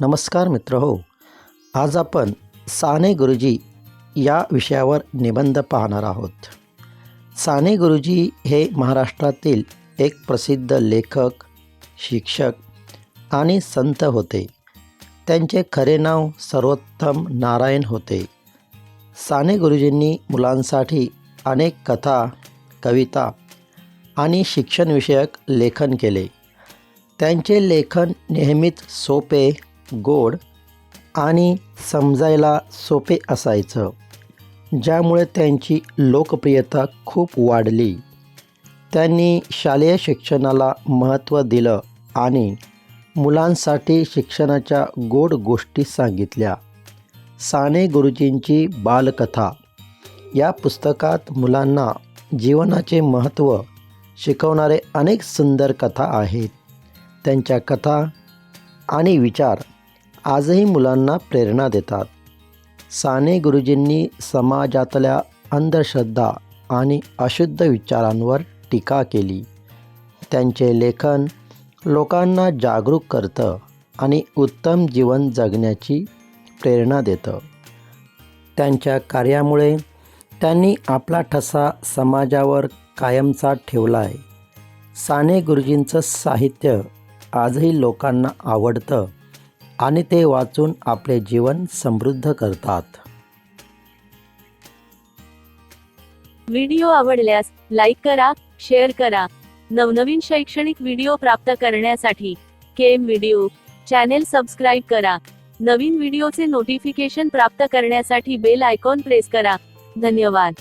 नमस्कार मित्र हो. आज आपण साने गुरुजी या विषयावर निबंध पाहणार आहोत. साने गुरुजी हे महाराष्ट्रातील एक प्रसिद्ध लेखक शिक्षक आणि संत होते. त्यांचे खरे नाव सर्वोत्तम नारायण होते. साने गुरुजींनी मुलांसाठी अनेक कथा कविता आणि शिक्षणविषयक लेखन केले. त्यांचे लेखन नेहमीच सोपे गोड आणि समजायला सोपे असायचं ज्यामुळे त्यांची लोकप्रियता खूप वाढली. त्यांनी शालेय शिक्षणाला महत्त्व दिलं आणि मुलांसाठी शिक्षणाच्या गोड गोष्टी सांगितल्या. साने गुरुजींची बालकथा. या पुस्तकात मुलांना जीवनाचे महत्त्व शिकवणारे अनेक सुंदर कथा आहेत. त्यांच्या कथा आणि विचार आजही मुलांना प्रेरणा देतात. साने गुरुजींनी समाजातल्या अंधश्रद्धा आणि अशुद्ध विचारांवर टीका केली. त्यांचे लेखन लोकांना जागरूक करतं आणि उत्तम जीवन जगण्याची प्रेरणा देतं. त्यांच्या कार्यामुळे त्यांनी आपला ठसा समाजावर कायमचा ठेवला आहे साने गुरुजींचं साहित्य आजही लोकांना आवडतं. आणि ते वाचून आपले जीवन समृद्ध करतात. व्हिडिओ आवडल्यास लाईक करा शेअर करा. नवनवीन शैक्षणिक व्हिडिओ प्राप्त करण्यासाठी केम व्हिडिओ चॅनेल सबस्क्राईब करा. नवीन व्हिडिओचे नोटिफिकेशन प्राप्त करण्यासाठी बेल आयकॉन प्रेस करा. धन्यवाद.